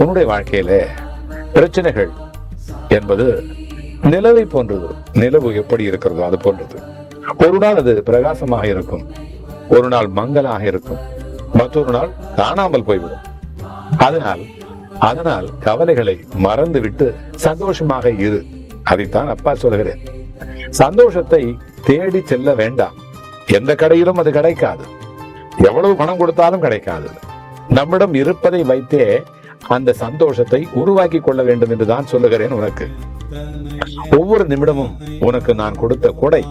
உன்னுடைய வாழ்க்கையில பிரச்சனைகள் என்பது நிலவை போன்றது. நிலவு எப்படி இருக்கிறதோ அது போன்றது. ஒரு நாள் அது பிரகாசமாக இருக்கும். ஒரு நாள் மங்கலாக இருக்கும். மற்றொரு நாள் காணாமல் போய்விடும். அதனால் அதனால் கவலைகளை மறந்துவிட்டு சந்தோஷமாக இரு. அதைத்தான் அப்பா சொல்கிறேன் சந்தோஷத்தை தேடி செல்ல வேண்டாம். எந்த கடையிலும் அது கிடைக்காது. எவ்வளவு பணம் கொடுத்தாலும் கிடைக்காது. நம்மிடம் இருப்பதை வைத்தே அந்த சந்தோஷத்தை உருவாக்கி கொள்ள வேண்டும் என்று தான் சொல்லுகிறேன் உனக்கு. ஒவ்வொரு நிமிடமும் உனக்கு நான் கொடுத்த கொடை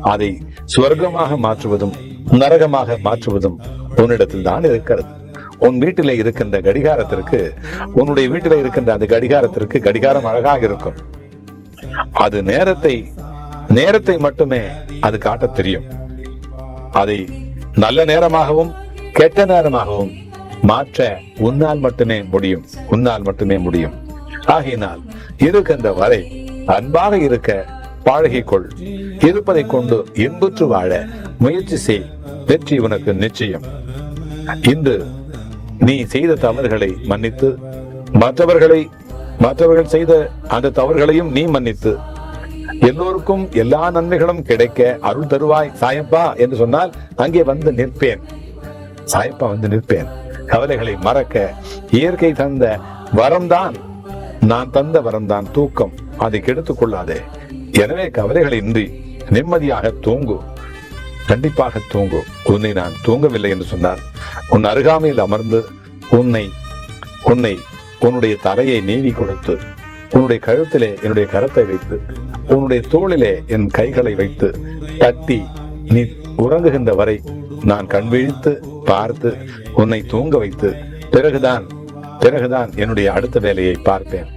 அதை சுவர்க்கமாக மாற்றுவதும் நரகமாக மாற்றுவதும் உன்னிடத்தில் தான் இருக்கிறது. உன் வீட்டில இருக்கின்ற கடிகாரத்திற்கு உன்னுடைய வீட்டில இருக்கின்ற அந்த கடிகாரத்திற்கு கடிகாரம் அழகாக இருக்கும். அது நேரத்தை நேரத்தை மட்டுமே அது காட்டத் தெரியும். அதை நல்ல நேரமாகவும் கெட்ட நேரமாகவும் மாற்ற உன்னால் மட்டுமே முடியும் உன்னால் மட்டுமே முடியும். ஆகினால் இருக்கின்ற வரை அன்பாக இருக்க பழகிக்கொள். இருப்பதை கொண்டு இன்புற்று வாழ முயற்சி செய். வெற்றி உனக்கு நிச்சயம். இன்று நீ செய்த தவறுகளை மன்னித்து மற்றவர்களை மற்றவர்கள் செய்த அந்த தவறுகளையும் நீ மன்னித்து. எல்லோருக்கும் எல்லா நன்மைகளும் கிடைக்க அருள் தருவாய் சாயப்பா என்று சொன்னால் அங்கே வந்து நிற்பேன். சாய்ப்பா வந்து நிற்பேன். கவலைகளை மறக்க இயற்கை தந்த வரம்தான். நான் தந்த வரம்தான் தூக்கம். அதை கெடுத்துக் கொள்ளாதே. எனவே கவலைகளை இன்றி நிம்மதியாக தூங்கு. கண்டிப்பாக தூங்கு. உன்னை நான் தூங்கவில்லை என்று சொன்னார். உன் அருகாமையில் அமர்ந்து உன்னை உன்னை உன்னுடைய தலையை நீவி கொடுத்து உன்னுடைய கழுத்திலே என்னுடைய கரத்தை வைத்து உன்னுடைய தோளிலே என் கைகளை வைத்து தட்டி நீ உறங்குகின்ற வரை நான் கண் விழித்து பார்த்து உன்னை தூங்க வைத்து பிறகுதான் பிறகுதான் என்னுடைய அடுத்த வேலையை பார்ப்பேன்.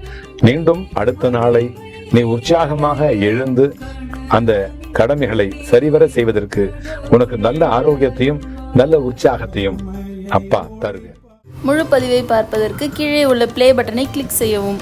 மீண்டும் அடுத்த நாளை நீ உற்சாகமாக எழுந்து அந்த கடமைகளை சரிவர செய்வதற்கு உனக்கு நல்ல ஆரோக்கியத்தையும் நல்ல உற்சாகத்தையும் அப்பா தருவேன். முழு பதிவை பார்ப்பதற்கு கீழே உள்ள பிளே பட்டனை கிளிக் செய்யவும்.